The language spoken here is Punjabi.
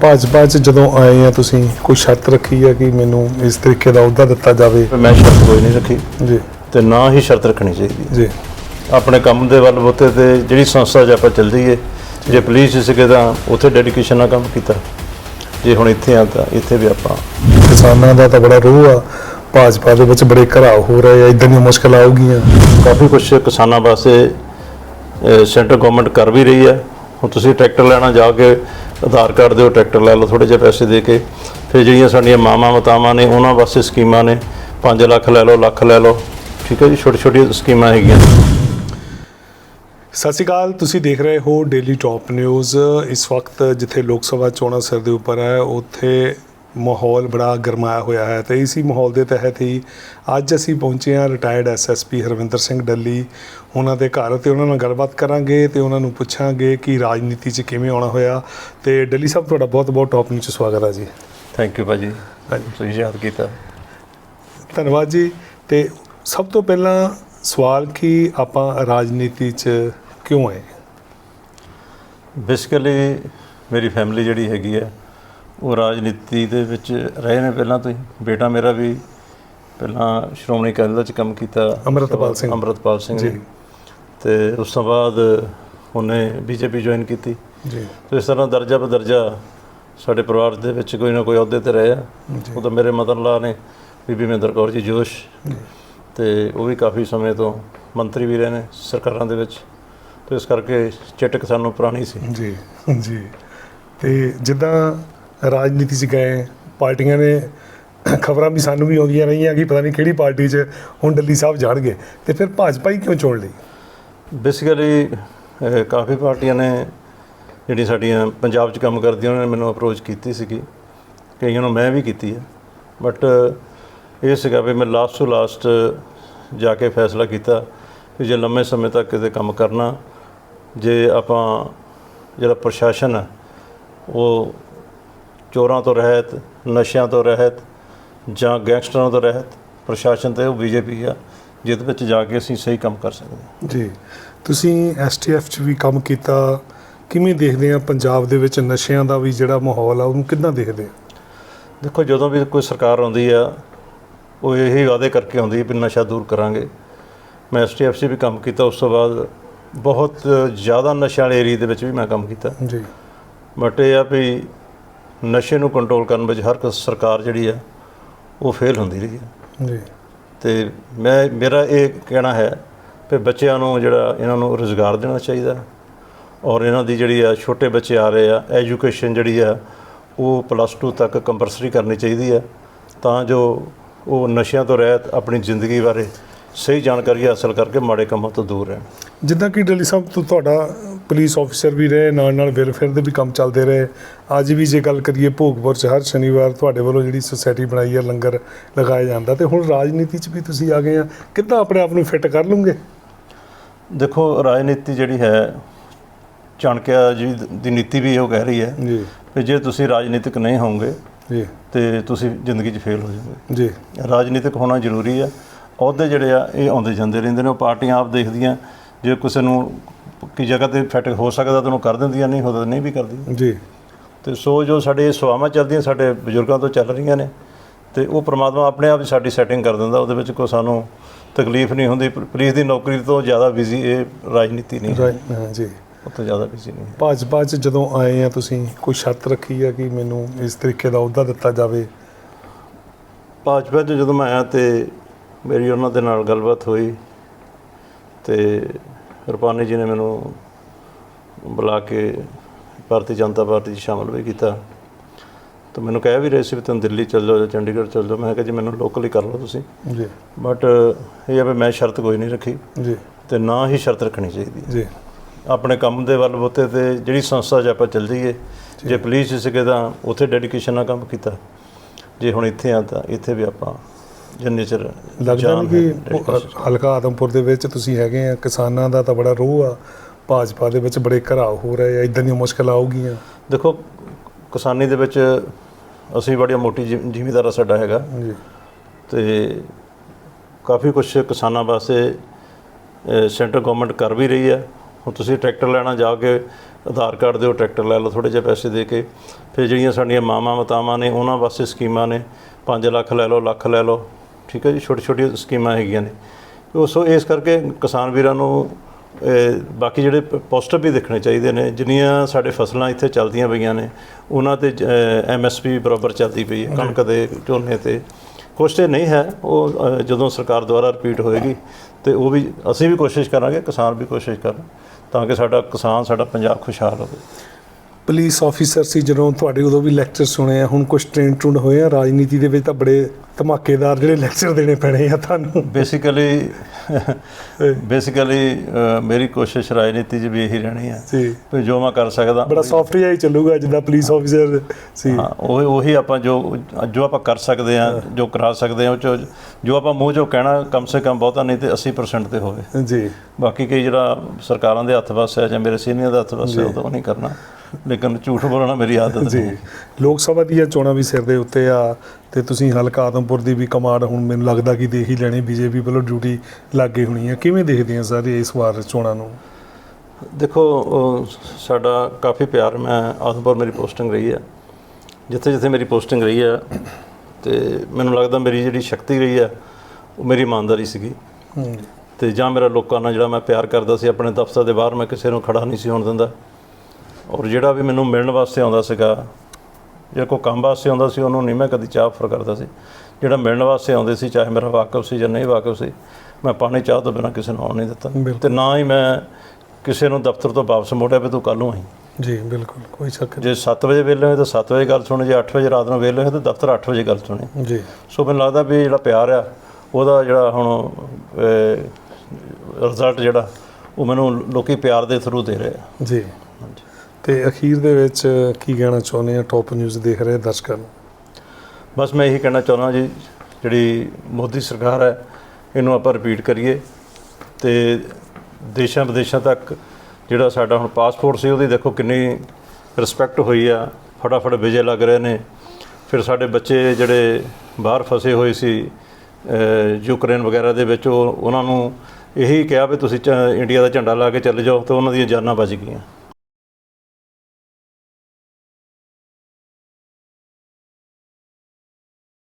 ਭਾਜਪਾ 'ਚ ਜਦੋਂ ਆਏ ਆ ਤੁਸੀਂ ਕੋਈ ਸ਼ਰਤ ਰੱਖੀ ਹੈ ਕਿ ਮੈਨੂੰ ਇਸ ਤਰੀਕੇ ਦਾ ਅਹੁਦਾ ਦਿੱਤਾ ਜਾਵੇ? ਮੈਂ ਸ਼ਰਤ ਕੋਈ ਨਹੀਂ ਰੱਖੀ। ਜੀ। ਤੇ ਨਾ ਹੀ ਸ਼ਰਤ ਰੱਖਣੀ ਚਾਹੀਦੀ ਜੀ। ਆਪਣੇ ਕੰਮ ਦੇ ਵੱਲ ਬੋਤੇ ਤੇ ਜਿਹੜੀ ਸੰਸਥਾ 'ਚ ਆਪਾਂ ਚੱਲ ਜਾਈਏ ਜੇ ਪੁਲਿਸ 'ਚ ਸੀਗੇ ਤਾਂ ਉੱਥੇ ਡੈਡੀਕੇਸ਼ਨ ਨਾਲ ਕੰਮ ਕੀਤਾ। ਜੇ ਹੁਣ ਇੱਥੇ ਆ ਤਾਂ ਇੱਥੇ ਵੀ ਆਪਾਂ ਕਿਸਾਨਾਂ ਦਾ ਤਾਂ ਬੜਾ ਰੋਹ ਆ। ਭਾਜਪਾ ਦੇ ਵਿੱਚ ਬੜੇ ਘਰਾਓ ਹੋ ਰਹੇ ਆ ਇਦਾਂ ਦੀਆਂ ਮੁਸ਼ਕਲਾਂ ਆਉਗੀਆਂ ਕਾਫੀ ਕੁਝ ਕਿਸਾਨਾਂ ਵਾਸਤੇ ਸੈਂਟਰ ਗਵਰਨਮੈਂਟ ਕਰ ਵੀ ਰਹੀ ਹੈ। ਹੁਣ ਤੁਸੀਂ ਟਰੈਕਟਰ ਲੈਣਾ ਜਾ ਕੇ ਆਧਾਰ ਕਾਰਡ ਦਿਓ, ਟਰੈਕਟਰ ਲੈ ਲਓ ਥੋੜੇ ਜਿਹੇ ਪੈਸੇ ਦੇ ਕੇ। ਫਿਰ ਜਿਹੜੀਆਂ ਸਾਡੀਆਂ ਮਾਵਾਂ ਮਤਾਵਾਂ ਨੇ, ਉਹਨਾਂ ਵਾਸਤੇ ਸਕੀਮਾਂ ਨੇ। 5 ਲੱਖ ਲੈ ਲਓ, ਲੱਖ ਲੈ ਲਓ। ਠੀਕ ਹੈ ਜੀ, ਛੋਟੀ ਛੋਟੀ ਸਕੀਮਾਂ ਹੈਗੀਆਂ। ਸਤਿ ਸ਼੍ਰੀ ਅਕਾਲ, ਤੁਸੀਂ ਦੇਖ ਰਹੇ ਹੋ ਡੇਲੀ ਟਾਪ ਨਿਊਜ਼ ਇਸ ਵਕਤ ਜਿੱਥੇ ਲੋਕ ਸਭਾ ਚੋਣਾਂ ਸਿਰ ਦੇ ਉੱਪਰ ਹੈ, ਉੱਥੇ ਮਾਹੌਲ ਬੜਾ ਗਰਮਾਇਆ ਹੋਇਆ ਹੈ ਤੇ ਇਸੀ ਮਾਹੌਲ ਦੇ ਤਹਿਤ ਹੀ ਅੱਜ ਅਸੀਂ ਪਹੁੰਚੇ ਹਾਂ ਰਿਟਾਇਰਡ ਐਸਐਸਪੀ ਹਰਵਿੰਦਰ ਸਿੰਘ ਡੱਲੀ ਉਹਨਾਂ ਦੇ ਘਰ ਤੇ ਉਹਨਾਂ ਨਾਲ ਗੱਲਬਾਤ ਕਰਾਂਗੇ ਤੇ ਉਹਨਾਂ ਨੂੰ ਪੁੱਛਾਂਗੇ ਕਿ ਰਾਜਨੀਤੀ 'ਚ ਕਿਵੇਂ ਆਉਣਾ ਹੋਇਆ ਤੇ ਡੱਲੀ ਸਾਹਿਬ ਤੁਹਾਡਾ ਬਹੁਤ ਬਹੁਤ ਟਾਪ ਨਿਊਜ਼ 'ਚ ਸਵਾਗਤ ਹੈ ਜੀ। ਥੈਂਕ ਯੂ ਭਾਜੀ। ਤੁਸੀਂ ਯਾਦ ਕੀਤਾ। ਧੰਨਵਾਦ ਜੀ। ਤੇ ਸਭ ਤੋਂ ਪਹਿਲਾਂ ਸਵਾਲ ਕਿ ਆਪਾਂ ਰਾਜਨੀਤੀ 'ਚ ਕਿਉਂ ਆਏ? ਬੇਸਿਕਲੀ ਮੇਰੀ ਫੈਮਿਲੀ ਜਿਹੜੀ ਹੈਗੀ ਹੈ ਉਹ ਰਾਜਨੀਤੀ ਦੇ ਵਿੱਚ ਰਹੇ ਨੇ ਪਹਿਲਾਂ ਤੋਂ ਹੀ। ਬੇਟਾ ਮੇਰਾ ਵੀ ਪਹਿਲਾਂ ਸ਼੍ਰੋਮਣੀ ਅਕਾਲੀ ਦਲ ਚ ਕੰਮ ਕੀਤਾ। ਅੰਮ੍ਰਿਤਪਾਲ ਸਿੰਘ। ਅੰਮ੍ਰਿਤਪਾਲ ਸਿੰਘ ਜੀ। ਤੇ ਉਸ ਤੋਂ ਬਾਅਦ ਉਹਨੇ ਬੀਜੇਪੀ ਜੁਆਇਨ ਕੀਤੀ। ਜੀ। ਤੇ ਇਸ ਤਰ੍ਹਾਂ ਦਰਜਾ ਬਦਰਜਾ ਸਾਡੇ ਪਰਿਵਾਰ ਦੇ ਵਿੱਚ ਕੋਈ ਨਾ ਕੋਈ ਅਹੁਦੇ ਤੇ ਰਹੇ ਆ। ਉਹ ਤਾਂ ਮੇਰੇ ਮਦਨ ਲਾਲ ਨੇ ਬੀਬੀ ਮਹਿੰਦਰ ਕੌਰ ਜੀ ਜੋਸ਼। ਤੇ ਉਹ ਵੀ ਕਾਫੀ ਸਮੇਂ ਤੋਂ ਮੰਤਰੀ ਵੀ ਰਹੇ ਨੇ ਸਰਕਾਰਾਂ ਦੇ ਵਿੱਚ। ਤੇ ਇਸ ਕਰਕੇ ਚਟਕ ਸਾਨੂੰ ਪੁਰਾਣੀ ਸੀ। ਜੀ। ਜੀ। ਤੇ ਜਿੱਦਾਂ ਰਾਜਨੀਤੀ 'ਚ ਗਏ, ਪਾਰਟੀਆਂ ਨੇ ਖਬਰਾਂ ਵੀ ਸਾਨੂੰ ਵੀ ਆਉਂਦੀਆਂ ਰਹੀਆਂ ਕਿ ਪਤਾ ਨਹੀਂ ਕਿਹੜੀ ਪਾਰਟੀ 'ਚ ਹੁਣ ਡੱਲੀ ਸਾਹਿਬ ਜਾਣਗੇ। ਤੇ ਫਿਰ ਭਾਜਪਾ ਹੀ ਕਿਉਂ ਚੁਣ ਲਈ? ਬੇਸਿਕਲੀ ਕਾਫੀ ਪਾਰਟੀਆਂ ਨੇ ਜਿਹੜੀ ਸਾਡੀਆਂ ਪੰਜਾਬ 'ਚ ਕੰਮ ਕਰਦੀਆਂ, ਉਹਨਾਂ ਨੇ ਮੈਨੂੰ ਅਪਰੋਚ ਕੀਤੀ ਸੀਗੀ। ਕਈਆਂ ਨੂੰ ਮੈਂ ਵੀ ਕੀਤੀ ਹੈ ਬਟ ਇਹ ਸੀਗਾ ਵੀ ਮੈਂ ਲਾਸਟ ਟੂ ਲਾਸਟ ਜਾ ਕੇ ਫੈਸਲਾ ਕੀਤਾ ਕਿ ਜੇ ਲੰਮੇ ਸਮੇਂ ਤੱਕ ਕਿਤੇ ਕੰਮ ਕਰਨਾ, ਜੇ ਆਪਾਂ ਜਿਹੜਾ ਪ੍ਰਸ਼ਾਸਨ ਹੈ ਉਹ ਚੋਰਾਂ ਤੋਂ ਰਹਿਤ ਨਸ਼ਿਆਂ ਤੋਂ ਰਹਿਤ ਜਾਂ ਗੈਂਗਸਟਰਾਂ ਤੋਂ ਰਹਿਤ ਪ੍ਰਸ਼ਾਸਨ ਤੇ ਉਹ ਬੀਜੇਪੀ ਆ ਜਿਹਦੇ ਵਿੱਚ ਜਾ ਕੇ ਅਸੀਂ ਸਹੀ ਕੰਮ ਕਰ ਸਕਦੇ ਹਾਂ। ਜੀ। ਤੁਸੀਂ ਐਸਟੀਐਫ 'ਚ ਵੀ ਕੰਮ ਕੀਤਾ ਕਿਵੇਂ ਦੇਖਦੇ ਆ ਪੰਜਾਬ ਦੇ ਵਿੱਚ ਨਸ਼ਿਆਂ ਦਾ ਵੀ ਜਿਹੜਾ ਮਾਹੌਲ ਆ ਉਹਨੂੰ ਕਿੱਦਾਂ ਦੇਖਦੇ ਆ? ਦੇਖੋ ਜਦੋਂ ਵੀ ਕੋਈ ਸਰਕਾਰ ਆਉਂਦੀ ਆ ਉਹ ਇਹੀ ਵਾਅਦੇ ਕਰਕੇ ਆਉਂਦੀ ਹੈ ਵੀ ਨਸ਼ਾ ਦੂਰ ਕਰਾਂਗੇ। ਮੈਂ ਐਸਟੀਐਫਸੀ ਵੀ ਕੰਮ ਕੀਤਾ ਉਸ ਤੋਂ ਬਾਅਦ ਬਹੁਤ ਜ਼ਿਆਦਾ ਨਸ਼ਿਆਂ ਵਾਲੇ ਏਰੀਆ ਦੇ ਵਿੱਚ ਵੀ ਮੈਂ ਕੰਮ ਕੀਤਾ। ਜੀ। ਬਟ ਇਹ ਆ ਵੀ ਨਸ਼ੇ ਨੂੰ ਕੰਟਰੋਲ ਕਰਨ ਵਿੱਚ ਹਰ ਸਰਕਾਰ ਜਿਹੜੀ ਆ ਉਹ ਫੇਲ ਹੁੰਦੀ ਰਹੀ ਹੈ ਜੀ। ਤੇ ਮੈਂ ਮੇਰਾ ਇਹ ਕਹਿਣਾ ਹੈ ਕਿ ਬੱਚਿਆਂ ਨੂੰ ਜਿਹੜਾ ਇਹਨਾਂ ਨੂੰ ਰੋਜ਼ਗਾਰ ਦੇਣਾ ਚਾਹੀਦਾ ਔਰ ਇਹਨਾਂ ਦੀ ਜਿਹੜੀ ਆ ਛੋਟੇ ਬੱਚੇ ਆ ਰਹੇ ਆ ਐਜੂਕੇਸ਼ਨ ਜਿਹੜੀ ਆ ਉਹ ਪਲੱਸ 2 ਤੱਕ ਕੰਪਲਸਰੀ ਕਰਨੀ ਚਾਹੀਦੀ ਆ ਤਾਂ ਜੋ ਉਹ ਨਸ਼ਿਆਂ ਤੋਂ ਰਹਿਤ ਆਪਣੀ ਜ਼ਿੰਦਗੀ ਬਾਰੇ ਸਹੀ ਜਾਣਕਾਰੀ ਹਾਸਲ ਕਰਕੇ ਮਾੜੇ ਕੰਮਾਂ ਤੋਂ ਦੂਰ ਰਹਿਣ। ਜਿੱਦਾਂ ਕਿ ਡੱਲੀ ਸਾਹਿਬ ਤੋਂ ਤੁਹਾਡਾ ਪੁਲਿਸ ਆਫੀਸਰ ਵੀ ਰਹੇ ਨਾਲ ਨਾਲ ਵੈਲਫੇਅਰ ਦੇ ਵੀ ਕੰਮ ਚੱਲਦੇ ਰਹੇ। ਅੱਜ ਵੀ ਜੇ ਗੱਲ ਕਰੀਏ ਭੋਗਪੁਰ 'ਚ ਹਰ ਸ਼ਨੀਵਾਰ ਤੁਹਾਡੇ ਵੱਲੋਂ ਜਿਹੜੀ ਸੁਸਾਇਟੀ ਬਣਾਈ ਹੈ ਲੰਗਰ ਲਗਾਇਆ ਜਾਂਦਾ ਤੇ ਹੁਣ ਰਾਜਨੀਤੀ 'ਚ ਵੀ ਤੁਸੀਂ ਆ ਗਏ ਆ। ਕਿੱਦਾਂ ਆਪਣੇ ਆਪ ਨੂੰ ਫਿੱਟ ਕਰ ਲੂੰਗੇ ਦੇਖੋ ਰਾਜਨੀਤੀ ਜਿਹੜੀ ਹੈ ਚਾਣਕਿਆ ਜੀ ਦੀ ਨੀਤੀ ਵੀ ਉਹ ਕਹਿ ਰਹੀ ਹੈ ਜੀ। ਕਿ ਜੇ ਤੁਸੀਂ ਰਾਜਨੀਤਿਕ ਨਹੀਂ ਹੋਵੋਗੇ ਜੀ। ਤੇ ਤੁਸੀਂ ਜ਼ਿੰਦਗੀ 'ਚ ਫੇਲ ਹੋ ਜਾਓਗੇ। ਜੀ। ਰਾਜਨੀਤਿਕ ਹੋਣਾ ਜ਼ਰੂਰੀ ਆ। ਅਹੁਦੇ ਜਿਹੜੇ ਆ ਇਹ ਆਉਂਦੇ ਜਾਂਦੇ ਰਹਿੰਦੇ ਨੇ ਉਹ ਪਾਰਟੀਆਂ ਆਪ ਦੇਖਦੀਆਂ। ਜੇ ਕਿਸੇ ਨੂੰ ਕੀ ਜਗ੍ਹਾ ਤੇ ਫਿੱਟ ਹੋ ਸਕਦਾ ਤਾਂ ਉਹਨੂੰ ਕਰ ਦਿੰਦੀਆਂ ਨਹੀਂ ਹੁੰਦਾ ਨਹੀਂ ਵੀ ਕਰਦੀ। ਜੀ। ਤੇ ਸੋ ਜੋ ਸਾਡੇ ਸੇਵਾਵਾਂ ਚੱਲਦੀਆਂ ਸਾਡੇ ਬਜ਼ੁਰਗਾਂ ਤੋਂ ਚੱਲ ਰਹੀਆਂ ਨੇ ਤੇ ਉਹ ਪ੍ਰਮਾਤਮਾ ਆਪਣੇ ਆਪ ਹੀ ਸਾਡੀ ਸੈਟਿੰਗ ਕਰ ਦਿੰਦਾ ਉਹਦੇ ਵਿੱਚ ਕੋਈ ਸਾਨੂੰ ਤਕਲੀਫ ਨਹੀਂ ਹੁੰਦੀ। ਪੁਲਿਸ ਦੀ ਨੌਕਰੀ ਤੋਂ ਜ਼ਿਆਦਾ ਬਿਜ਼ੀ ਇਹ ਰਾਜਨੀਤੀ ਨਹੀਂ ਹੈ। ਜੀ। ਉਹ ਤੋਂ ਜ਼ਿਆਦਾ ਬਿਜ਼ੀ ਨਹੀਂ ਭਾਜਪਾ 'ਚ ਜਦੋਂ ਆਏ ਆ ਤੁਸੀਂ ਕੋਈ ਸ਼ਰਤ ਰੱਖੀ ਹੈ ਕਿ ਮੈਨੂੰ ਇਸ ਤਰੀਕੇ ਦਾ ਅਹੁਦਾ ਦਿੱਤਾ ਜਾਵੇ? ਭਾਜਪਾ 'ਚ ਜਦੋਂ ਮੈਂ ਆਇਆ ਤੇ ਮੇਰੀ ਉਹਨਾਂ ਦੇ ਨਾਲ ਗੱਲਬਾਤ ਹੋਈ ਤੇ ਰੁਪਾਨੀ ਜੀ ਨੇ ਮੈਨੂੰ ਬੁਲਾ ਕੇ ਭਾਰਤੀ ਜਨਤਾ ਪਾਰਟੀ 'ਚ ਸ਼ਾਮਲ ਵੀ ਕੀਤਾ। ਤਾਂ ਮੈਨੂੰ ਕਹਿ ਵੀ ਰਹੇ ਸੀ ਵੀ ਤੁਸੀਂ ਦਿੱਲੀ ਚੱਲ ਜਾਓ ਜਾਂ ਚੰਡੀਗੜ੍ਹ ਚੱਲ ਜਾਓ। ਮੈਂ ਕਿਹਾ ਜੀ ਮੈਨੂੰ ਲੋਕਲ ਹੀ ਕਰ ਲਓ ਤੁਸੀਂ। ਜੀ। ਬਟ ਇਹ ਆ ਵੀ ਮੈਂ ਸ਼ਰਤ ਕੋਈ ਨਹੀਂ ਰੱਖੀ। ਜੀ। ਤੇ ਨਾ ਹੀ ਸ਼ਰਤ ਰੱਖਣੀ ਚਾਹੀਦੀ ਜੀ। ਆਪਣੇ ਕੰਮ ਦੇ ਵੱਲ ਬੋਤੇ ਤੇ ਜਿਹੜੀ ਸੰਸਥਾ 'ਚ ਆਪਾਂ ਚੱਲ ਜਾਈਏ ਜੇ ਪੁਲਿਸ 'ਚ ਸੀਗੇ ਤਾਂ ਉੱਥੇ ਡੈਡੀਕੇਸ਼ਨ ਨਾਲ ਕੰਮ ਕੀਤਾ। ਜੇ ਹੁਣ ਇੱਥੇ ਆ ਤਾਂ ਇੱਥੇ ਵੀ ਆਪਾਂ ਜਿੰਨੇ ਚਿਰ ਲੱਗਦਾ ਨਹੀਂ ਕਿ। ਹਲਕਾ ਆਦਮਪੁਰ ਦੇ ਵਿੱਚ ਤੁਸੀਂ ਹੈਗੇ ਆ ਕਿਸਾਨਾਂ ਦਾ ਤਾਂ ਬੜਾ ਰੋਹ ਆ। ਭਾਜਪਾ ਦੇ ਵਿੱਚ ਬੜੇ ਘਰਾਓ ਹੋ ਰਹੇ ਆ ਇਦਾਂ ਦੀਆਂ ਮੁਸ਼ਕਲਾਂ ਆਉਗੀਆਂ। ਦੇਖੋ ਕਿਸਾਨੀ ਦੇ ਵਿੱਚ ਅਸੀਂ ਬੜੀ ਮੋਟੀ ਜ਼ਿਮੀਂਦਾਰਾ ਸਾਡਾ ਹੈਗਾ। ਜੀ। ਤੇ ਕਾਫੀ ਕੁਝ ਕਿਸਾਨਾਂ ਵਾਸਤੇ ਸੈਂਟਰ ਗਵਰਨਮੈਂਟ ਕਰ ਵੀ ਰਹੀ ਹੈ। ਹੁਣ ਤੁਸੀਂ ਟਰੈਕਟਰ ਲੈਣਾ ਜਾ ਕੇ ਆਧਾਰ ਕਾਰਡ ਦਿਓ ਟਰੈਕਟਰ ਲੈ ਲਓ ਥੋੜੇ ਜਿਹੇ ਪੈਸੇ ਦੇ ਕੇ। ਫਿਰ ਜਿਹੜੀਆਂ ਸਾਡੀਆਂ ਮਾਵਾਂ ਮਤਾਵਾਂ ਨੇ ਉਹਨਾਂ ਵਾਸਤੇ ਸਕੀਮਾਂ ਨੇ। 5 ਲੱਖ ਲੈ ਲਓ ਲੱਖ ਲੈ ਲਓ। ਠੀਕ ਹੈ ਜੀ, ਛੋਟੀ ਛੋਟੀ ਸਕੀਮਾਂ ਹੈਗੀਆਂ ਨੇ। ਉਹ ਸੋ ਇਸ ਕਰਕੇ ਕਿਸਾਨ ਵੀਰਾਂ ਨੂੰ ਬਾਕੀ ਜਿਹੜੇ ਪੋਸਟਰ ਵੀ ਦੇਖਣੇ ਚਾਹੀਦੇ ਨੇ, ਜਿੰਨੀਆਂ ਸਾਡੇ ਫਸਲਾਂ ਇੱਥੇ ਚੱਲਦੀਆਂ ਪਈਆਂ ਨੇ, ਉਹਨਾਂ ਤੇ ਐਮਐਸਪੀ ਬਰਾਬਰ ਚੱਲਦੀ ਪਈ ਹੈ, ਕਣਕ ਦੇ ਝੋਨੇ ਤੇ। ਕੁਛ ਤੇ ਨਹੀਂ ਹੈ, ਉਹ ਜਦੋਂ ਸਰਕਾਰ ਦੁਆਰਾ ਰਿਪੀਟ ਹੋਏਗੀ, ਤੇ ਉਹ ਵੀ, ਅਸੀਂ ਵੀ ਕੋਸ਼ਿਸ਼ ਕਰਾਂਗੇ, ਕਿਸਾਨ ਵੀ ਕੋਸ਼ਿਸ਼ ਕਰਨ, ਤਾਂ ਕਿ ਸਾਡਾ ਕਿਸਾਨ, ਸਾਡਾ ਪੰਜਾਬ ਖੁਸ਼ਹਾਲ ਹੋਵੇ। ਪੁਲਿਸ ਆਫੀਸਰ ਸੀ ਜਦੋਂ ਤੁਹਾਡੇ ਉਦੋਂ ਵੀ ਲੈਕਚਰ ਸੁਣੇ ਆ ਹੁਣ ਕੁਝ ਟ੍ਰੇਨ ਟੁੰਡ ਹੋਏ ਆ ਰਾਜਨੀਤੀ ਦੇ ਵਿੱਚ ਤਾਂ ਬੜੇ ਧਮਾਕੇਦਾਰ ਜਿਹੜੇ ਲੈਕਚਰ ਦੇਣੇ ਪੈਣੇ ਆ ਤੁਹਾਨੂੰ। ਬੇਸਿਕਲੀ ਬੇਸਿਕਲੀ ਮੇਰੀ ਕੋਸ਼ਿਸ਼ ਰਾਜਨੀਤੀ 'ਚ ਵੀ ਇਹੀ ਰਹਿਣੀ ਜੀ। ਵੀ ਜੋ ਮੈਂ ਕਰ ਸਕਦਾ ਬੜਾ ਸੌਫਟ ਜਿਹਾ ਹੀ ਚੱਲੂਗਾ ਜਿੱਦਾਂ ਪੁਲਿਸ ਆਫੀਸਰ ਸੀ। ਹਾਂ ਉਹ ਉਹੀ ਆਪਾਂ ਜੋ ਜੋ ਆਪਾਂ ਕਰ ਸਕਦੇ ਆ ਜੋ ਕਰਾ ਸਕਦੇ ਆ ਉਹ ਜੋ ਆਪਾਂ ਮੂੰਹ ਚੋਂ ਕਹਿਣਾ ਕਮ ਸੇ ਕਮ ਬਹੁਤਾ ਨਹੀਂ ਤੇ 80% ਤੇ ਹੋਵੇ। ਜੀ। ਬਾਕੀ ਕਈ ਜਿਹੜਾ ਸਰਕਾਰਾਂ ਦੇ ਹੱਥ ਵਸ ਹੈ ਜਾਂ ਮੇਰੇ ਸੀਨੀਅਰ ਦੇ ਹੱਥ ਵਸ ਹੈ ਉਹ ਤਾਂ ਨਹੀਂ ਕਰਨਾ। ਲੇਕਿਨ ਝੂਠ ਬੋਲਣਾ ਮੇਰੀ ਆਦਤ ਜੀ। ਨਹੀਂ ਲੋਕ ਸਭਾ ਦੀਆਂ ਚੋਣਾਂ ਵੀ ਸਿਰ ਦੇ ਉੱਤੇ ਆ ਤੇ ਤੁਸੀਂ ਹਲਕਾ ਆਦਮਪੁਰ ਦੀ ਵੀ ਕਮਾਂਡ ਹੁਣ ਮੈਨੂੰ ਲੱਗਦਾ ਕਿ ਦੇਖ ਹੀ ਲੈਣੀ ਬੀਜੇਪੀ ਵੱਲੋਂ ਡਿਊਟੀ ਲੱਗੇ ਹੋਣੀ ਆ। ਕਿਵੇਂ ਦੇਖਦੇ ਆ ਸਾਰੇ ਇਸ ਵਾਰ ਚੋਣਾਂ ਨੂੰ? ਦੇਖੋ ਸਾਡਾ ਕਾਫੀ ਪਿਆਰ ਮੈਂ ਆਦਮਪੁਰ ਮੇਰੀ ਪੋਸਟਿੰਗ ਰਹੀ ਹੈ ਜਿੱਥੇ ਜਿੱਥੇ ਮੇਰੀ ਪੋਸਟਿੰਗ ਰਹੀ ਹੈ ਤੇ ਮੈਨੂੰ ਲੱਗਦਾ ਮੇਰੀ ਜਿਹੜੀ ਸ਼ਕਤੀ ਰਹੀ ਹੈ ਉਹ ਮੇਰੀ ਇਮਾਨਦਾਰੀ ਸੀਗੀ। ਤੇ ਜਾਂ ਮੇਰਾ ਲੋਕਾਂ ਨਾਲ ਜਿਹੜਾ ਮੈਂ ਪਿਆਰ ਕਰਦਾ ਸੀ ਆਪਣੇ ਦਫ਼ਤਰ ਦੇ ਬਾਹਰ ਮੈਂ ਕਿਸੇ ਨੂੰ ਖੜਾ ਨਹੀਂ ਸੀ ਹੋਣ ਦਿੰਦਾ। ਔਰ ਜਿਹੜਾ ਵੀ ਮੈਨੂੰ ਮਿਲਣ ਵਾਸਤੇ ਆਉਂਦਾ ਸੀਗਾ ਜਾਂ ਕੋਈ ਕੰਮ ਵਾਸਤੇ ਆਉਂਦਾ ਸੀ ਉਹਨੂੰ ਨਹੀਂ ਮੈਂ ਕਦੀ ਚਾਹ ਆਫਰ ਕਰਦਾ ਸੀ। ਜਿਹੜਾ ਮਿਲਣ ਵਾਸਤੇ ਆਉਂਦੇ ਸੀ ਚਾਹੇ ਮੇਰਾ ਵਾਕਫ ਸੀ ਜਾਂ ਨਹੀਂ ਵਾਕਫ ਸੀ ਮੈਂ ਪਾਣੀ ਚਾਹ ਤੋਂ ਬਿਨਾਂ ਕਿਸੇ ਨੂੰ ਆਉਣ ਨਹੀਂ ਦਿੱਤਾ। ਤੇ ਨਾ ਹੀ ਮੈਂ ਕਿਸੇ ਨੂੰ ਦਫ਼ਤਰ ਤੋਂ ਵਾਪਸ ਮੋੜਿਆ ਵੀ ਤੂੰ ਕੱਲ ਨੂੰ ਆਈ। ਜੀ ਬਿਲਕੁਲ ਕੋਈ ਸ਼ੱਕ ਜੇ 7 ਵਜੇ ਵੇਲੇ ਹੋਏ ਤਾਂ 7 ਵਜੇ ਗੱਲ ਸੁਣੇ ਜੇ 8 ਵਜੇ ਰਾਤ ਨੂੰ ਵੇਲੇ ਹੋਏ ਤਾਂ ਦਫ਼ਤਰ 8 ਵਜੇ ਗੱਲ ਸੁਣੇ। ਜੀ। ਸੋ ਮੈਨੂੰ ਲੱਗਦਾ ਵੀ ਜਿਹੜਾ ਪਿਆਰ ਆ ਉਹਦਾ ਜਿਹੜਾ ਹੁਣ ਰਿਜ਼ਲਟ ਜਿਹੜਾ ਉਹ ਮੈਨੂੰ ਲੋਕੀ ਪਿਆਰ ਦੇ ਥਰੂ ਦੇ ਰਹੇ ਆ। ਜੀ। ਤੇ ਅਖੀਰ ਦੇ ਵਿੱਚ ਕੀ ਕਹਿਣਾ ਚਾਹੁੰਦੇ ਆ? ਟੌਪ ਨਿਊਜ਼ ਦੇਖ ਰਹੇ ਦਰਸ਼ਕਾਂ ਨੂੰ। ਬਸ ਮੈਂ ਇਹੀ ਕਹਿਣਾ ਚਾਹੁੰਦਾ ਜੀ, ਜਿਹੜੀ ਮੋਦੀ ਸਰਕਾਰ ਹੈ, ਇਹਨੂੰ ਆਪਾਂ ਰਿਪੀਟ ਕਰੀਏ। ਤੇ ਦੇਸ਼ਾਂ ਵਿਦੇਸ਼ਾਂ ਤੱਕ ਜਿਹੜਾ ਸਾਡਾ ਹੁਣ ਪਾਸਪੋਰਟ ਸੀ, ਉਹਦੀ ਦੇਖੋ ਕਿੰਨੀ ਰਿਸਪੈਕਟ ਹੋਈ ਆ। ਫਟਾਫਟ ਵਿਜੇ ਲੱਗ ਰਹੇ ਨੇ। ਫਿਰ ਸਾਡੇ ਬੱਚੇ ਜਿਹੜੇ ਬਾਹਰ ਫਸੇ ਹੋਏ ਸੀ ਯੂਕਰੇਨ ਵਗੈਰਾ ਦੇ ਵਿੱਚ ਉਹਨਾਂ ਨੂੰ ਇਹੀ ਕਿਹਾ ਵੀ ਤੁਸੀਂ ਚ- ਇੰਡੀਆ ਦਾ ਝੰਡਾ ਲਾ ਕੇ ਚੱਲੇ ਜਾਓ ਤੇ ਉਹਨਾਂ ਦੀਆਂ ਜਾਨਾਂ ਬਚ ਗਈਆਂ।